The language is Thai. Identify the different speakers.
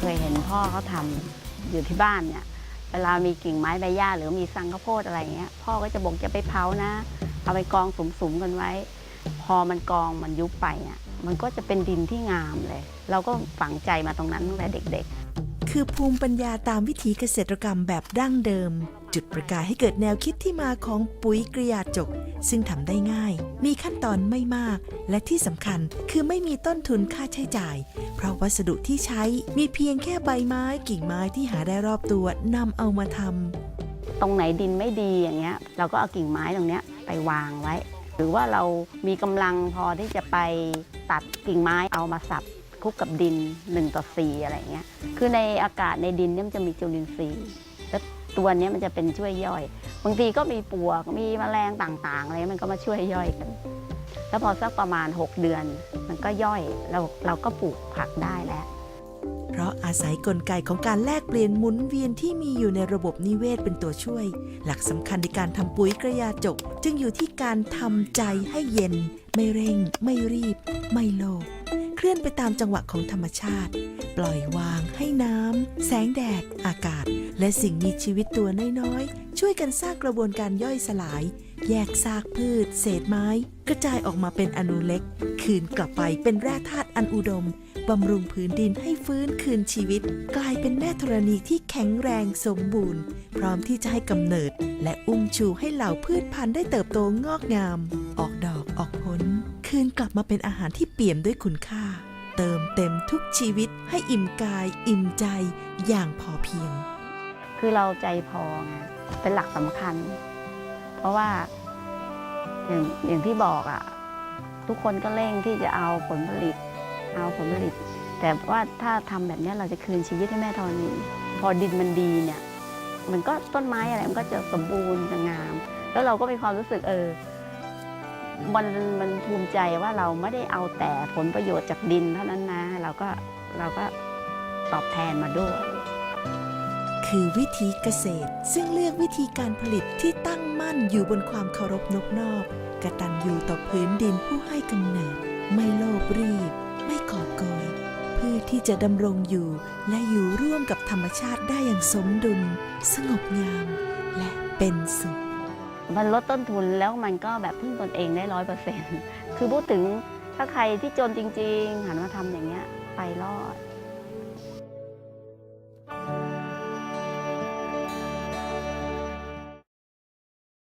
Speaker 1: เคยเห็นพ่อเขาทำอยู่ที่บ้านเนี่ยเวลามีกิ่งไม้ใบหญ้าหรือมีสังข้าวโพดอะไรเงี้ย พ่อก็จะบอกจะไปเผานะ เอาไปกองสุมๆกันไว้ พอมันกองมันยุบไปเนี่ยมันก็จะเป็นดินที่งามเลย เราก็ฝังใจมาตรงนั้นตั้งแต่เด็ก ๆ
Speaker 2: คือภูมิปัญญาตามวิถีเกษตรกรรมแบบดั้งเดิม จุดประกายให้เกิดแนวคิดที่มาของปุ๋ยกระยาจก ซึ่งทำได้ง่าย มีขั้นตอนไม่มาก และที่สำคัญคือไม่มีต้นทุนค่าใช้จ่าย เพราะวัสดุที่ใช้มีเพียงแค่ใบไม้กิ่งไม้ที่หาได้รอบตัวนำเอามาทำ
Speaker 1: ตรงไหนดินไม่ดีอย่างเงี้ย เราก็เอากิ่งไม้ตรงเนี้ยไปวางไว้ หรือว่าเรามีกำลังพอที่จะไปตัดกิ่งไม้เอามาสับคลุกกับดิน1ต่อ4อะไรเงี้ย คือในอากาศในดินเนี่ยมันจะมีจุลินทรีย์แล้ว ตัวนี้มันจะเป็นช่วยย่อย บางทีก็มีปวกมีแมลงต่างๆอะไรมันก็มาช่วยย่อยกัน แล้วพอสักประมาณ 6 เดือน มันก็ย่อยเราเราก็ปลูกผักได้แล้ว
Speaker 2: เพราะอาศัยกลไกของการแลกเปลี่ยนหมุนเวียนที่มีอยู่ในระบบนิเวศเป็นตัวช่วย หลักสำคัญในการทำปุ๋ยกระยาจก จึงอยู่ที่การทำใจให้เย็น ไม่เร่ง ไม่รีบ ไม่โลภ ลื่อนไปตามจังหวะของธรรมชาติ ปล่อยวางให้น้ำ แสงแดด อากาศ และสิ่งมีชีวิตตัวน้อยๆ ช่วยกันสร้างกระบวนการย่อยสลาย แยกซากพืช เศษไม้ กระจายออกมาเป็นอนุเล็ก คืนกลับไปเป็นแร่ธาตุอันอุดมบำรุงพื้นดินให้ฟื้นคืนชีวิต กลายเป็นแม่ธรณีที่แข็งแรงสมบูรณ์ พร้อมที่จะให้กำเนิด และอุ้มชูให้เหล่าพืชพันธุ์ได้เติบโตงอกงาม ออกดอกออกผล คืนกลับมาเป็นอาหารที่เปี่ยมด้วยคุณค่า เติมเต็มทุกชีวิตให้อิ่มกาย อิ่มใจอย่างพอเพียง
Speaker 1: คือเราใจพอไงเป็นหลักสำคัญ เพราะว่าอย่างอย่างที่บอกอะ่ะ ทุกคนก็เร่งที่จะเอาผลผลิต เอาผลผลิต แต่ว่าถ้าทำแบบนี้เราจะคืนชีวิตให้แม่ธรณีพอดินมันดีเนี่ย มันก็ต้นไม้อะไรมันก็จะสมบูรณ์จะงาม แล้วเราก็มีความรู้สึกเออ มันมันภูมิใจว่าเราไม่ได้เอาแต่ผลประโยชน์จากดินเท่านั้นนะเราก็เราก็ตอบแทนมาด้วย
Speaker 2: คือวิธีเกษตรซึ่งเลือกวิธีการผลิตที่ตั้งมั่นอยู่บนความเคารพนบนอบกระตัญญูต่อพื้นดินผู้ให้กำเนิด ไม่โลภรีบ ไม่ก่อโกยเพื่อที่จะดำรงอยู่และอยู่ร่วมกับธรรมชาติได้อย่างสมดุล สงบงาม และเป็นสุข
Speaker 1: มันลดต้นทุนแล้วมันก็แบบพึ่งตนเองได้ร้อยเปอร์เซ็นต์คือพูดถึงถ้าใครที่จนจริง ๆ หันมาทำอย่างเงี้ยไปรอด